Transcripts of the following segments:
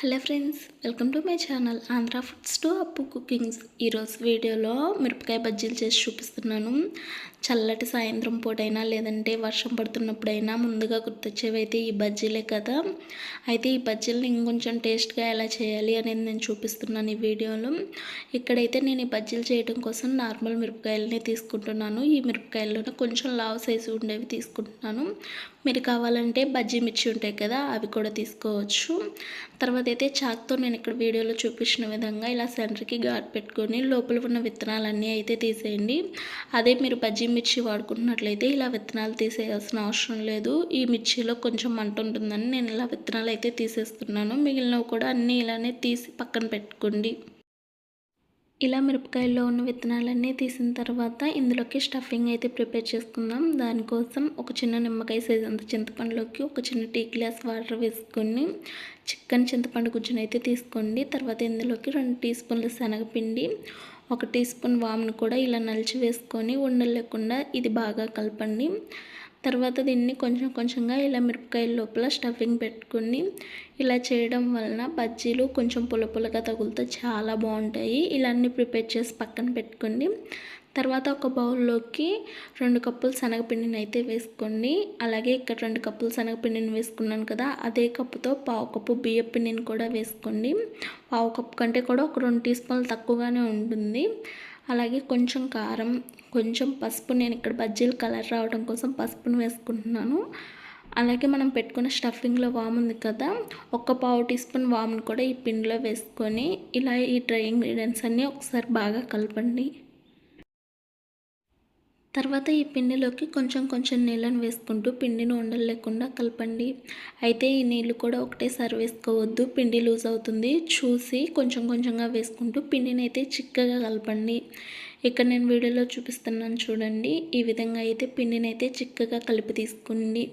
Hello friends welcome to my channel Andhra foods to Appu cookings. ఈరోజు వీడియోలో మిరపకాయ బజ్జీలు చేసి చూపిస్తున్నాను. చల్లటి సాయంత్రం పూటైనా లేదంటే వర్షం పడుతున్నప్పుడైనా ముందుగా గుర్తొచ్చేవి అయితే ఈ బజ్జీలే కదా. అయితే ఈ బజ్జీలను ఇంకొంచెం టేస్ట్గా ఎలా చేయాలి అనేది నేను చూపిస్తున్నాను ఈ వీడియోలో. ఇక్కడైతే నేను ఈ బజ్జీలు చేయడం కోసం నార్మల్ మిరపకాయలనే తీసుకుంటున్నాను. ఈ మిరపకాయల్లోనే కొంచెం లావు సైజు ఉండేవి తీసుకుంటున్నాను. మీరు కావాలంటే బజ్జీ మిర్చి ఉంటాయి కదా అవి కూడా తీసుకోవచ్చు. తర్వాత అయితే చాక్తో నేను ఇక్కడ వీడియోలో చూపించిన విధంగా ఇలా సెంటర్కి ఘాట్ పెట్టుకొని లోపల ఉన్న విత్తనాలన్నీ అయితే తీసేయండి. అదే మీరు బజ్జీ మిర్చి వాడుకుంటున్నట్లయితే ఇలా విత్తనాలు తీసేయాల్సిన అవసరం లేదు. ఈ మిర్చిలో కొంచెం మంట ఉంటుందని నేను ఇలా విత్తనాలు అయితే తీసేస్తున్నాను. మిగిలినవి కూడా అన్నీ ఇలానే తీసి పక్కన పెట్టుకోండి. ఇలా మిరపకాయల్లో ఉన్న విత్తనాలన్నీ తీసిన తర్వాత ఇందులోకి స్టఫింగ్ అయితే ప్రిపేర్ చేసుకుందాం. దానికోసం ఒక చిన్న నిమ్మకాయ సైజ్ అంత చింతపండులోకి ఒక చిన్న టీ గ్లాస్ వాటర్ వేసుకొని చికెన్ చింతపండు గుజ్జును అయితే తీసుకోండి. తర్వాత ఇందులోకి రెండు టీ స్పూన్ల శనగపిండి ఒక టీ స్పూన్ వామును కూడా ఇలా నలిచి వేసుకొని ఉండలేకుండా ఇది బాగా కలపండి. తర్వాత దీన్ని కొంచెం కొంచెంగా ఇలా మిరపకాయల లోపల స్టఫింగ్ పెట్టుకుని ఇలా చేయడం వలన బజ్జీలు కొంచెం పులపులగా తగులుతూ చాలా బాగుంటాయి. ఇలా అన్నీ ప్రిపేర్ చేసి పక్కన పెట్టుకోండి. తర్వాత ఒక బౌల్లోకి రెండు కప్పులు శనగపిండిని అయితే వేసుకోండి అలాగే ఇక్కడ రెండు కప్పులు శనగపిండిని వేసుకున్నాను కదా అదే కప్పుతో పావు కప్పు బియ్య పిండిని కూడా వేసుకోండి. పావు కప్పు కంటే కూడా ఒక రెండు టీ స్పూన్లు తక్కువగానే ఉంటుంది. అలాగే కొంచెం కారం కొంచెం పసుపు నేను ఇక్కడ బజ్జీలు కలర్ రావడం కోసం పసుపును వేసుకుంటున్నాను. అలాగే మనం పెట్టుకున్న స్టఫింగ్లో వామ్ ఉంది కదా ఒక పావు టీ స్పూన్ వామ్ని కూడా ఈ పిండిలో వేసుకొని ఇలా ఈ డ్రై ఇంగ్రీడియంట్స్ అన్నీ ఒకసారి బాగా కలపండి. తర్వాత ఈ పిండిలోకి కొంచెం కొంచెం నీళ్ళను వేసుకుంటూ పిండిని ఉండలు లేకుండా కలపండి. అయితే ఈ నీళ్ళు కూడా ఒకటేసారి వేసుకోవద్దు పిండి లూజ్ అవుతుంది. చూసి కొంచెం కొంచెంగా వేసుకుంటూ పిండిని అయితే చిక్కగా కలపండి. ఇక్కడ నేను వీడియోలో చూపిస్తున్నాను చూడండి. ఈ విధంగా అయితే పిండిని అయితే చిక్కగా కలిపి తీసుకోండి.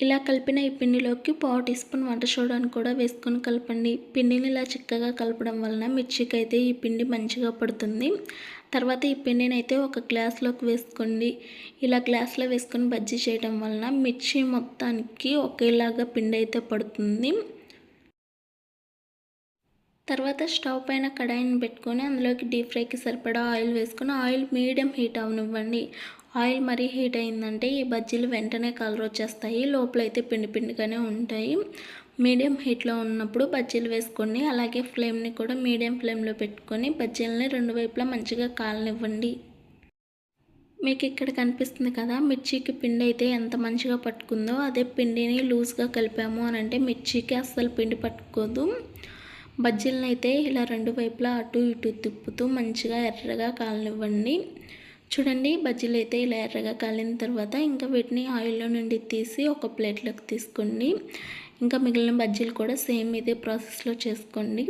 ఇలా కలిపిన ఈ పిండిలోకి పావు టీ స్పూన్ వంట సోడాను కూడా వేసుకొని కలపండి. పిండిని ఇలా చిక్కగా కలపడం వలన మిర్చికి అయితే ఈ పిండి మంచిగా పడుతుంది. తర్వాత ఈ పిండిని అయితే ఒక గ్లాస్లోకి వేసుకోండి. ఇలా గ్లాస్లో వేసుకొని బజ్జీ చేయడం వలన మిర్చి మొత్తానికి ఒకేలాగా పిండి అయితే పడుతుంది. తర్వాత స్టవ్ పైన కడాయిని పెట్టుకొని అందులోకి డీప్ ఫ్రైకి సరిపడా ఆయిల్ వేసుకొని ఆయిల్ మీడియం హీట్ అవనివ్వండి. ఆయిల్ మరీ హీట్ అయిందంటే ఈ బజ్జీలు వెంటనే కలర్ వచ్చేస్తాయి లోపలైతే పిండి పిండిగానే ఉంటాయి. మీడియం హీట్లో ఉన్నప్పుడు బజ్జీలు వేసుకోండి. అలాగే ఫ్లేమ్ని కూడా మీడియం ఫ్లేమ్లో పెట్టుకొని బజ్జీలని రెండు వైపులా మంచిగా కాలనివ్వండి. మీకు ఇక్కడ కనిపిస్తుంది కదా మిర్చికి పిండి అయితే ఎంత మంచిగా పట్టుకుందో అదే పిండిని లూజ్గా కలిపాము అని అంటే మిర్చికి అస్సలు పిండి పట్టుకోదు. బజ్జీలను అయితే ఇలా రెండు వైపులా అటు ఇటు తిప్పుతూ మంచిగా ఎర్రగా కాలనివ్వండి. చూడండి బజ్జీలు అయితే ఇలా ఎర్రగా కాలిన తర్వాత ఇంకా వీటిని ఆయిల్లో నుండి తీసి ఒక ప్లేట్లోకి తీసుకోండి. ఇంకా మిగిలిన బజ్జీలు కూడా సేమ్ ఇదే ప్రాసెస్లో చేసుకోండి.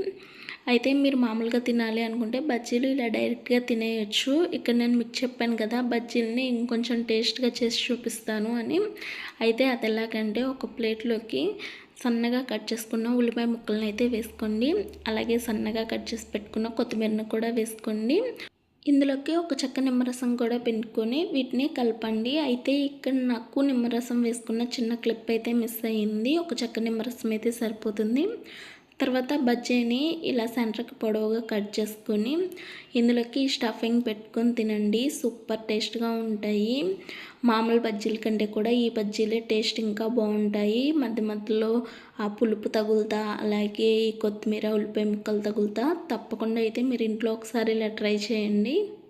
అయితే మీరు మామూలుగా తినాలి అనుకుంటే బజ్జీలు ఇలా డైరెక్ట్గా తినేయచ్చు. ఇక్కడ నేను మీకు చెప్పాను కదా బజ్జీలని ఇంకొంచెం టేస్ట్గా చేసి చూపిస్తాను అని. అయితే అది ఎలాగంటే ఒక ప్లేట్లోకి సన్నగా కట్ చేసుకున్న ఉల్లిపాయ ముక్కలను అయితే వేసుకోండి. అలాగే సన్నగా కట్ చేసి పెట్టుకున్న కొత్తిమీరను కూడా వేసుకోండి. ఇందులోకి ఒక చెక్క నిమ్మరసం కూడా పెట్టుకొని వీటిని కలపండి. అయితే ఇక్కడ నాకు నిమ్మరసం వేసుకున్న చిన్న క్లిప్ అయితే మిస్ అయ్యింది. ఒక చెక్క నిమ్మరసం అయితే సరిపోతుంది. తర్వాత బజ్జీని ఇలా సెంటర్కి పొడవుగా కట్ చేసుకొని ఇందులోకి స్టఫింగ్ పెట్టుకొని తినండి. సూపర్ టేస్ట్గా ఉంటాయి. మామూలు బజ్జీల కంటే కూడా ఈ బజ్జీలే టేస్ట్ ఇంకా బాగుంటాయి. మధ్య మధ్యలో ఆ పులుపు తగులుతా అలాగే ఈ కొత్తిమీర ఉల్లిపాయ ముక్కలు తగులుతా తప్పకుండా అయితే మీరు ఇంట్లో ఒకసారి ఇలా ట్రై చేయండి.